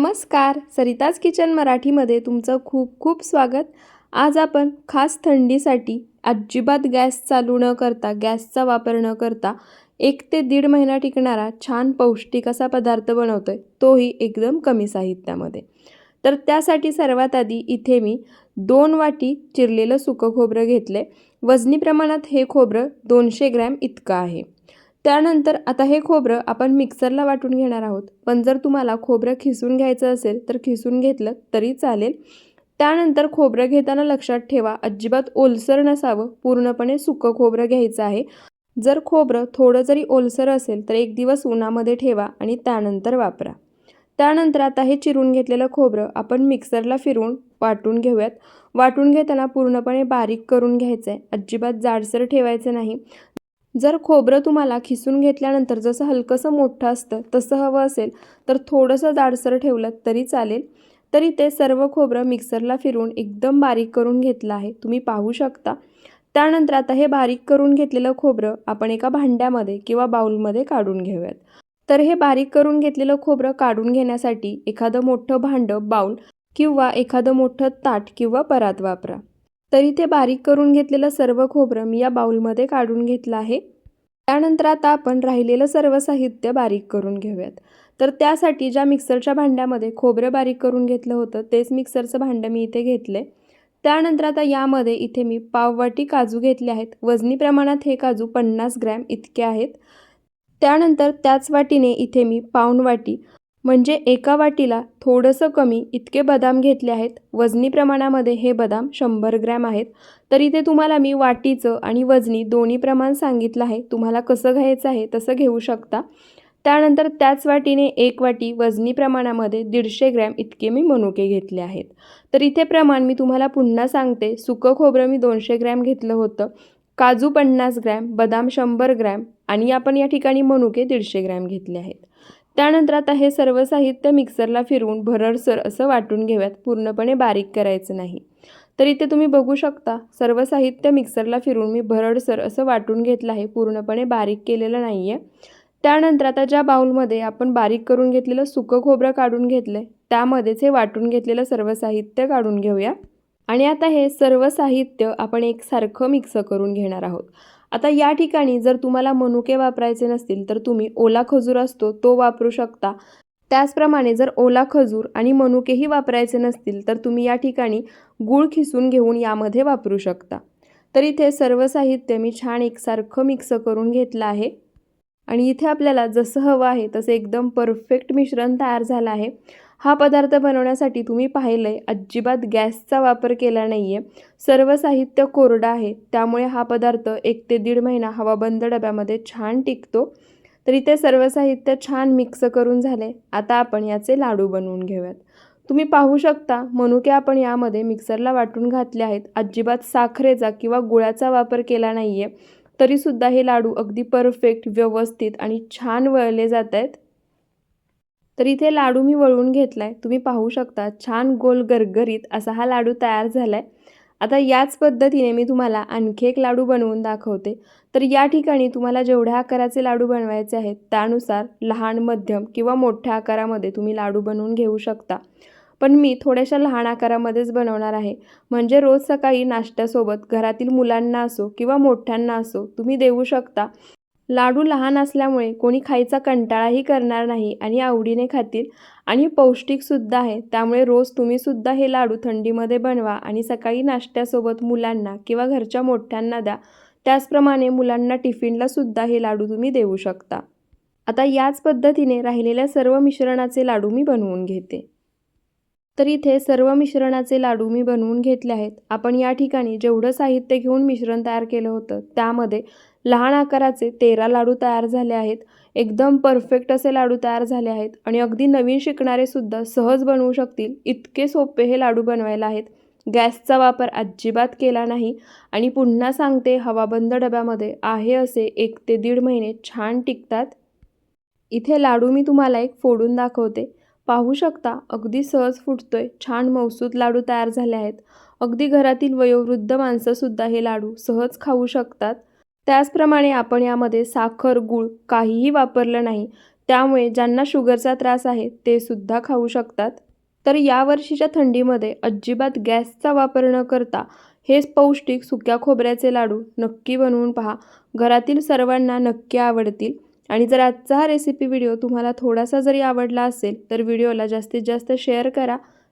नमस्कार. सरिताज किचन मराठीमध्ये तुमचं खूप खूप स्वागत. आज आपण खास थंडीसाठी अजिबात गॅस चालू न करता गॅसचा वापर न करता एक ते दीड महिना टिकणारा छान पौष्टिक असा पदार्थ बनवतो आहे तोही एकदम कमी साहित्यामध्ये. तर त्यासाठी सर्वात आधी इथे मी दोन वाटी चिरलेलं सुकं खोबरं घेतलं आहे वजनी प्रमाणात हे खोबरं दोनशे ग्रॅम इतकं आहे. त्यानंतर आता हे खोबरं आपण मिक्सरला वाटून घेणार आहोत. पण जर तुम्हाला खोबरं खिसून घ्यायचं असेल तर खिसून घेतलं तरी चालेल. त्यानंतर खोबरं घेताना लक्षात ठेवा अजिबात ओलसर नसावं. पूर्णपणे सुकं खोबरं घ्यायचं आहे. जर खोबरं थोडं जरी ओलसर असेल तर एक दिवस उन्हामध्ये ठेवा आणि त्यानंतर वापरा. त्यानंतर आता हे चिरून घेतलेलं खोबरं आपण मिक्सरला फिरवून वाटून घेऊयात. वाटून घेताना पूर्णपणे बारीक करून घ्यायचं आहे अजिबात जाडसर ठेवायचं नाही. जर खोबरं तुम्हाला खिसून घेतल्यानंतर जसं हलकंसं मोठं असतं तसं हवं असेल तर थोडंसं जाडसर ठेवलं तरी चालेल. तरी ते सर्व खोबरं मिक्सरला फिरून एकदम बारीक करून घेतलं आहे. तुम्ही पाहू शकता. त्यानंतर आता हे बारीक करून घेतलेलं खोबरं आपण एका भांड्यामध्ये किंवा बाऊलमध्ये काढून घेऊयात. तर हे बारीक करून घेतलेलं खोबरं काढून घेण्यासाठी एखादं मोठं भांडं बाऊल किंवा एखादं मोठं ताट किंवा परात वापरा. तरी ते बारीक करून घेतलेलं सर्व खोबरं मी या बाऊलमध्ये काढून घेतलं आहे. त्यानंतर आता आपण राहिलेलं सर्व साहित्य बारीक करून घेऊयात. तर त्यासाठी ज्या मिक्सरच्या भांड्यामध्ये खोबरं बारीक करून घेतलं होतं तेच मिक्सरचं भांडं मी इथे घेतलं त्यानंतर आता यामध्ये इथे मी पाववाटी काजू घेतले आहेत. वजनी प्रमाणात हे काजू पन्नास ग्रॅम इतके आहेत. त्यानंतर त्याच वाटीने इथे मी पाऊण वाटी म्हणजे एका वाटीला थोडंसं कमी इतके बदाम घेतले आहेत. वजनी प्रमाणामध्ये हे बदाम शंभर ग्रॅम आहेत. तर इथे तुम्हाला मी वाटीचं आणि वजनी दोन्ही प्रमाण सांगितलं आहे. तुम्हाला कसं घ्यायचं आहे तसं घेऊ शकता. त्यानंतर त्याच वाटीने एक वाटी वजनी प्रमाणामध्ये दीडशे ग्रॅम इतके मी मनुके घेतले आहेत. तर इथे प्रमाण मी तुम्हाला पुन्हा सांगते. सुकं खोबरं मी दोनशे ग्रॅम घेतलं होतं. काजू पन्नास ग्रॅम बदाम शंभर ग्रॅम आणि आपण या ठिकाणी मनुके दीडशे ग्रॅम घेतले आहेत. त्यानंतर आता हे सर्व साहित्य मिक्सरला फिरवून भरडसर असं वाटून घेऊयात. पूर्णपणे बारीक करायचं नाही. तर इथे तुम्ही बघू शकता. सर्व साहित्य मिक्सरला फिरवून मी भरडसर असं वाटून घेतलं आहे. पूर्णपणे बारीक केलेलं नाही आहे त्यानंतर आता ज्या बाऊलमध्ये आपण बारीक करून घेतलेलं सुकं खोबरं काढून घेतलं आहे त्यामध्येच हे वाटून घेतलेलं सर्व साहित्य काढून घेऊया. आणि आता हे सर्व साहित्य आपण एकसारखं मिक्स करून घेणार आहोत. आता या ठिकाणी जर तुम्हाला मनुके वापरायचे नसतील तर तुम्ही ओला खजूर असतो तो वापरू शकता. त्याचप्रमाणे जर ओला खजूर आणि मनुकेही वापरायचे नसतील तर तुम्ही या ठिकाणी गूळ खिसून घेऊन यामध्ये वापरू शकता. तर इथे सर्व साहित्य मी छान एकसारखं मिक्स करून घेतलं आहे. आणि इथे आपल्याला जसं हवं आहे तसं एकदम परफेक्ट मिश्रण तयार झालं आहे. हा पदार्थ बनवण्यासाठी तुम्ही पाहिलं आहे अजिबात गॅसचा वापर केला नाही आहे सर्व साहित्य कोरडं आहे. त्यामुळे हा पदार्थ एक ते दीड महिना हवाबंद डब्यामध्ये छान टिकतो. तर इथे सर्व साहित्य छान मिक्स करून झाले. आता आपण याचे लाडू बनवून घेऊयात. तुम्ही पाहू शकता मनुके आपण यामध्ये मिक्सरला वाटून घातले आहेत. अजिबात साखरेचा किंवा गुळाचा वापर केला नाही आहे तरीसुद्धा हे लाडू अगदी परफेक्ट व्यवस्थित आणि छान वळले जात आहेत. तर इथे लाडू मी वळवून घेतला आहे तुम्ही पाहू शकता छान गोल गरगरीत असा हा लाडू तयार झाला आहे आता याच पद्धतीने मी तुम्हाला आणखी एक लाडू बनवून दाखवते. तर या ठिकाणी तुम्हाला जेवढ्या आकाराचे लाडू बनवायचे आहेत त्यानुसार लहान मध्यम किंवा मोठ्या आकारामध्ये तुम्ही लाडू बनवून घेऊ शकता. पण मी थोड्याशा लहान आकारामध्येच बनवणार आहे. म्हणजे रोज सकाळी नाश्त्यासोबत घरातील मुलांना असो किंवा मोठ्यांना असो तुम्ही देऊ शकता. लाडू लहान असल्यामुळे कोणी खायचा कंटाळाही करणार नाही आणि आवडीने खातील. आणि पौष्टिकसुद्धा आहे. त्यामुळे रोज तुम्हीसुद्धा हे लाडू थंडीमध्ये बनवा आणि सकाळी नाश्त्यासोबत मुलांना किंवा घरच्या मोठ्यांना द्या. त्याचप्रमाणे मुलांना टिफिनलासुद्धा हे लाडू तुम्ही देऊ शकता. आता याच पद्धतीने राहिलेल्या सर्व मिश्रणाचे लाडू मी बनवून घेते. तर इथे सर्व मिश्रणाचे लाडू मी बनवून घेतले आहेत. आपण या ठिकाणी जेवढं साहित्य घेऊन मिश्रण तयार केलं होतं त्यामध्ये लहान आकाराचे तेरा लाडू तयार झाले आहेत एकदम परफेक्ट असे लाडू तयार झाले आहेत आणि अगदी नवीन शिकणारे सुद्धा सहज बनवू शकतील इतके सोपे हे लाडू बनवायला आहेत. गॅसचा वापर अजिबात केला नाही आणि पुन्हा सांगते हवाबंद डब्यामध्ये आहे असे एक ते दीड महिने छान टिकतात. इथे लाडू मी तुम्हाला एक फोडून दाखवते. पाहू शकता अगदी सहज फुटतोय छान मौसूद लाडू तयार झाले आहेत. अगदी घरातील वयोवृद्ध माणसंसुद्धा हे लाडू सहज खाऊ शकतात. त्याचप्रमाणे आपण यामध्ये साखर गूळ काहीही वापरलं नाही त्यामुळे ज्यांना शुगरचा त्रास आहे ते सुद्धा खाऊ शकतात. तर यावर्षीच्या थंडीमध्ये अजिबात गॅसचा वापर न करता हेच पौष्टिक सुक्या खोबऱ्याचे लाडू नक्की बनवून पहा. घरातील सर्वांना नक्की आवडतील. आणि जर आजचा हा रेसिपी व्हिडिओ तुम्हाला थोडासा जरी आवडला असेल तर व्हिडिओला जास्तीत जास्त शेअर करा.